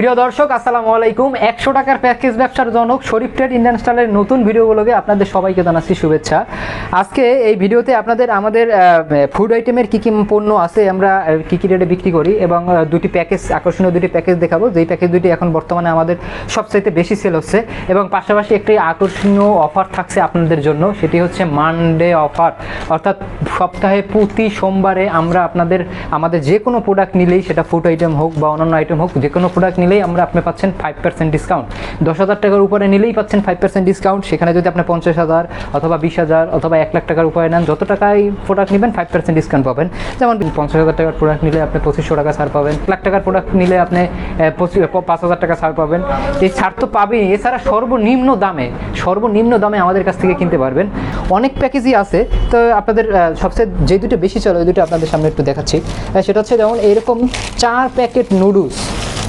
প্রিয় দর্শক, আসসালামু আলাইকুম। একশো টাকার প্যাকেজ ব্যবসার জনক শরীফ ট্রেড ইন্ডিয়ান স্টাইলের নতুন ভিডিওগুলোকে আপনাদের সবাইকে জানাচ্ছি শুভেচ্ছা। আজকে এই ভিডিওতে আপনাদের, আমাদের ফুড আইটেমের কী কী পণ্য আছে আমরা কী কী রেটে বিক্রি করি এবং দুটি প্যাকেজ আকর্ষণীয় দুটি প্যাকেজ দেখাবো। যেই প্যাকেজ দুটি এখন বর্তমানে আমাদের সবচাইতে বেশি সেল হচ্ছে এবং পাশাপাশি একটি আকর্ষণীয় অফার থাকছে আপনাদের জন্য, সেটি হচ্ছে মানডে অফার অর্থাৎ সপ্তাহে প্রতি সোমবারে আমরা আপনাদের, আমাদের যে কোনো প্রোডাক্ট নিলেই সেটা ফুড আইটেম হোক বা অন্যান্য আইটেম হোক যে কোনো প্রোডাক্ট নিলেই আমরা আপনি পাচ্ছেন ফাইভ পার্সেন্ট ডিসকাউন্ট দশ হাজার টাকার উপরে নিলেই পাচ্ছেন ফাইভ পার্সেন্ট ডিসকাউন্ট সেখানে যদি আপনি পঞ্চাশ হাজার অথবা বিশ হাজার অথবা এক লাখ টাকার উপরে নেন, যত টাকায় প্রোডাক্ট নেবেন ফাইভ পার্সেন্ট ডিসকাউন্ট পাবেন। যেমন পঞ্চাশ হাজার টাকার প্রোডাক্ট নিলে আপনি পঁচিশশো টাকা ছাড় পাবেন। লাখ টাকার প্রোডাক্ট নিলে আপনি পাঁচ হাজার টাকা ছাড় পাবেন। এই ছাড় তো পাবেন এছাড়া সর্বনিম্ন দামে সর্বনিম্ন দামে আমাদের কাছ থেকে কিনতে পারবেন। অনেক প্যাকেজই আছে। তো আপনাদের সবচেয়ে যে দুটো বেশি চলে, ওই দুটো আপনাদের সামনে একটু দেখাচ্ছি। সেটা হচ্ছে যেমন এরকম চার প্যাকেট নুডলস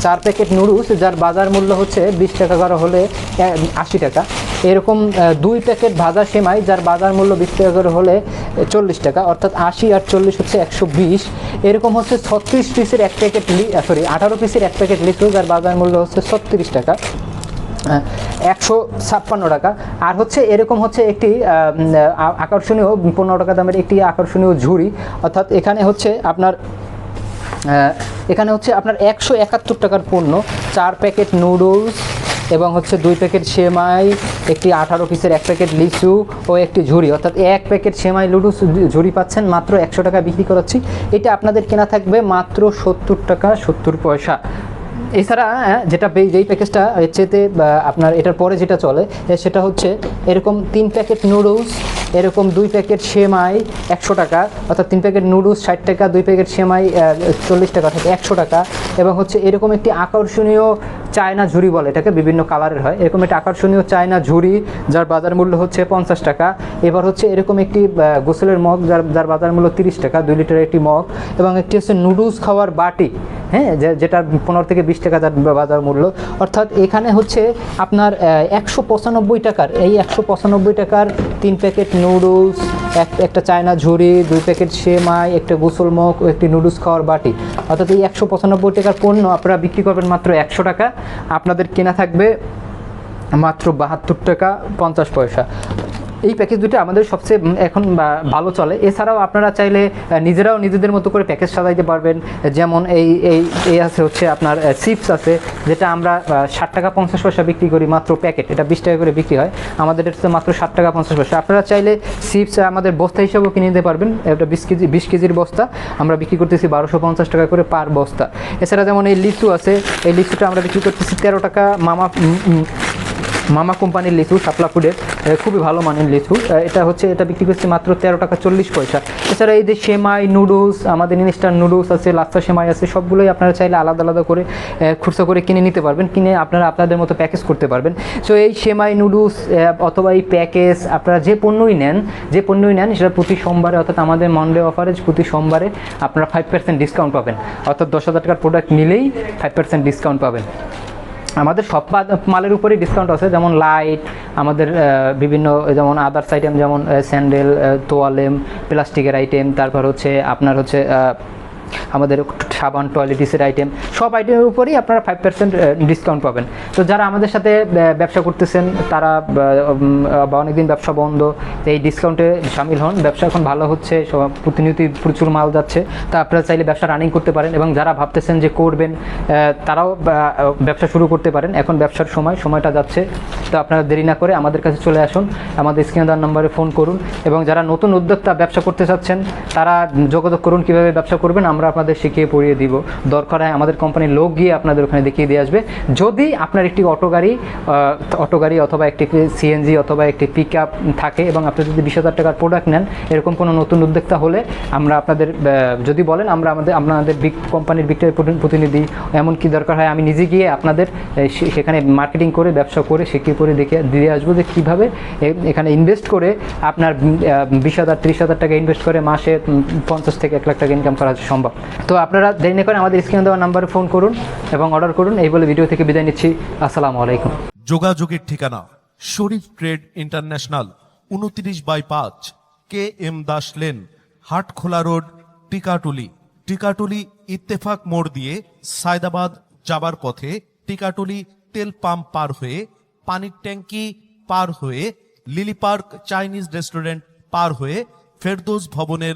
চার প্যাকেট নুডলস, যার বাজার মূল্য হচ্ছে বিশ টাকা করে হলে আশি টাকা। এরকম দুই প্যাকেট ভাজা সেমাই, যার বাজার মূল্য বিশ টাকা করে হলে চল্লিশ টাকা, অর্থাৎ আশি আর চল্লিশ হচ্ছে একশো বিশ। এরকম হচ্ছে ছত্রিশ পিসের এক প্যাকেট লি সরি আঠারো পিসের এক প্যাকেট লিচু, যার বাজার মূল্য হচ্ছে ছত্রিশ টাকা একশো ছাপ্পান্ন টাকা। আর হচ্ছে, এরকম হচ্ছে একটি আকর্ষণীয়, পনেরো টাকা দামের একটি আকর্ষণীয় ঝুড়ি। অর্থাৎ এখানে হচ্ছে আপনার এখানে হচ্ছে আপনার একশো একাত্তর টাকার পণ্য, চার প্যাকেট নুডলস এবং হচ্ছে দুই প্যাকেট সেমাই, একটি আঠারো পিসের এক প্যাকেট লিচু ও একটি ঝুড়ি। অর্থাৎ এক প্যাকেট সেমাই লুডুস ঝুড়ি পাচ্ছেন, মাত্র একশো টাকা বিক্রি করাচ্ছি। এটা আপনাদের কেনা থাকবে মাত্র সত্তর টাকা সত্তর পয়সা। এছাড়া হ্যাঁ, যেটা যেই প্যাকেজটা এর আপনার এটার পরে যেটা চলে সেটা হচ্ছে এরকম তিন প্যাকেট নুডলস এরকম দুই প্যাকেট সেমাই একশো টাকা অর্থাৎ তিন প্যাকেট নুডলস ষাট টাকা দুই প্যাকেট সেমাই চল্লিশ টাকা থেকে একশো টাকা এবং হচ্ছে এরকম একটি আকর্ষণীয় চায়না ঝুড়ি বলে এটাকে বিভিন্ন কালারের হয় এরকম একটি আকর্ষণীয় চায়না ঝুড়ি যার বাজার মূল্য হচ্ছে পঞ্চাশ টাকা এবার হচ্ছে এরকম একটি গোসলের মগ যার যার বাজার মূল্য তিরিশ টাকা দুই লিটারের একটি মগ এবং একটি হচ্ছে নুডলস খাওয়ার বাটি হ্যাঁ যেটা পনেরো থেকে বিশ টাকা তার বাজার মূল্য। অর্থাৎ এখানে হচ্ছে আপনার একশো পঁচানব্বই টাকার, এই একশো পঁচানব্বই টাকার তিন প্যাকেট নুডলস, এক, একটা চায়না ঝুড়ি, দুই প্যাকেট সেমাই, একটা গোসল মগ একটি নুডলস খাওয়ার বাটি। অর্থাৎ এই একশো পঁচানব্বই টাকার পণ্য আপনারা বিক্রি করবেন মাত্র একশো টাকা। আপনাদের কেনা থাকবে মাত্র বাহাত্তর টাকা পঞ্চাশ পয়সা। এই প্যাকেজ দুটো আমাদের সবচেয়ে এখন ভালো চলে। এছাড়াও আপনারা চাইলে নিজেরাও নিজেদের মতো করে প্যাকেজ সাজাইতে পারবেন। যেমন এই এই এই আছে হচ্ছে আপনার চিপস আছে, যেটা আমরা ষাট টাকা পঞ্চাশ পয়সা বিক্রি করি মাত্র প্যাকেট এটা বিশ টাকা করে বিক্রি হয়। আমাদের এটা মাত্র ষাট টাকা পঞ্চাশ পয়সা। আপনারা চাইলে চিপস আমাদের বস্তা হিসাবেও কিনে নিতে পারবেন। এটা বিশ কেজি, বিশ কেজির বস্তা। আমরা বিক্রি করতেছি বারোশো পঞ্চাশ টাকা করে পার বস্তা। এছাড়া যেমন এই লিচু আছে, এই লিচুটা আমরা বিক্রি করতেছি তেরো টাকা মামা মামা কোম্পানির লিচু শাপলা ফুডের খুবই ভালো মানের লিচু। এটা হচ্ছে, এটা বিক্রি করছি মাত্র তেরো টাকা চল্লিশ পয়সা। এছাড়া এই যে সেমাই, নুডলস, আমাদের ইনস্টার নুডলস আছে, লাচ্ছা সেমাই আছে, সবগুলোই আপনারা চাইলে আলাদা আলাদা করে খুচরা করে কিনে নিতে পারবেন, কিনে আপনারা আপনাদের মতো প্যাকেজ করতে পারবেন। সো এই সেমাই, নুডলস অথবা এই প্যাকেজ আপনারা যে পণ্যই নেন, যে পণ্যই নেন, সেটা প্রতি সোমবারে, অর্থাৎ আমাদের মন্ডে অফারে প্রতি সোমবারে আপনারা ফাইভ পার্সেন্ট ডিসকাউন্ট পাবেন। অর্থাৎ দশ হাজার টাকার প্রোডাক্ট নিলেই ফাইভ পার্সেন্ট ডিসকাউন্ট পাবেন। আমাদের সব মালের উপরেই ডিসকাউন্ট আছে, যেমন লাইট আমাদের বিভিন্ন যেমন আদার্স আইটেম যেমন স্যান্ডেল তোয়ালেম প্লাস্টিকের আইটেম তারপর হচ্ছে আপনার হচ্ছে আমাদের সাবান টয়লেটিসের আইটেম সব আইটেমের উপরেই আপনারা ফাইভ পার্সেন্ট ডিসকাউন্ট পাবেন। তো যারা আমাদের সাথে ব্যবসা করতেছেন, তারা বা অনেকদিন ব্যবসা বন্ধ এই ডিসকাউন্টে সামিল হন। ব্যবসা এখন ভালো হচ্ছে প্রতিনিয়ত প্রচুর মাল যাচ্ছে। তা আপনারা চাইলে ব্যবসা রানিং করতে পারেন এবং যারা ভাবতেছেন যে করবেন তারাও ব্যবসা শুরু করতে পারেন। এখন ব্যবসার সময়, সময়টা যাচ্ছে। তো আপনারা দেরি না করে আমাদের কাছে চলে আসুন। আমাদের স্ক্রিনে দেওয়ার নম্বরে ফোন করুন এবং যারা নতুন উদ্যোক্তা ব্যবসা করতে চাচ্ছেন, তারা যোগাযোগ করুন কীভাবে ব্যবসা করবেন। আমরা আপনাদের শিখিয়ে পড়িয়ে দিব। দরকার হয় আমাদের কোম্পানির লোক গিয়ে আপনাদের ওখানে দেখিয়ে দিয়ে আসবে। যদি আপনার একটি অটো গাড়ি অটো গাড়ি অথবা একটি সিএনজি অথবা একটি পিক থাকে এবং আপনি যদি বিশ হাজার টাকার প্রোডাক্ট নেন, এরকম কোনো নতুন উদ্যোক্তা হলে আমরা আপনাদের যদি বলেন আমরা আমাদের, আপনাদের বিগ কোম্পানির বিক্রয় প্রতিনিধি এমন কি দরকার হয় আমি নিজে গিয়ে আপনাদের সেখানে মার্কেটিং করে, ব্যবসা করে, শিখিয়ে করে দেখে দিয়ে আসব যে কীভাবে এখানে ইনভেস্ট করে আপনার বিশ হাজার, ত্রিশ হাজার টাকা ইনভেস্ট করে মাসে পঞ্চাশ থেকে এক লাখ টাকা ইনকাম করা সম্ভব তো আপনারা দেরি না করেন আমাদের স্ক্রিনে দেওয়া নাম্বারে ফোন করুন এবং অর্ডার করুন। এই বলে ভিডিও থেকে বিদায় নিচ্ছি। আসসালামু আলাইকুম। যোগাযোগের ঠিকানা, শরীফ ট্রেড ইন্টারন্যাশনাল, উনত্রিশ বাই পাঁচ, K M Das lane, Hatkhola road, Tikatuli. Tikatuli Ittefaq মোড় দিয়ে সায়দাবাদ যাবার পথে টিকাটুলি তেল পাম্প পার হয়ে, পানির ট্যাঙ্কি পার হয়ে, লিলি পার্ক চাইনিজ রেস্টুরেন্ট পার হয়ে, ফেরদৌস ভবনের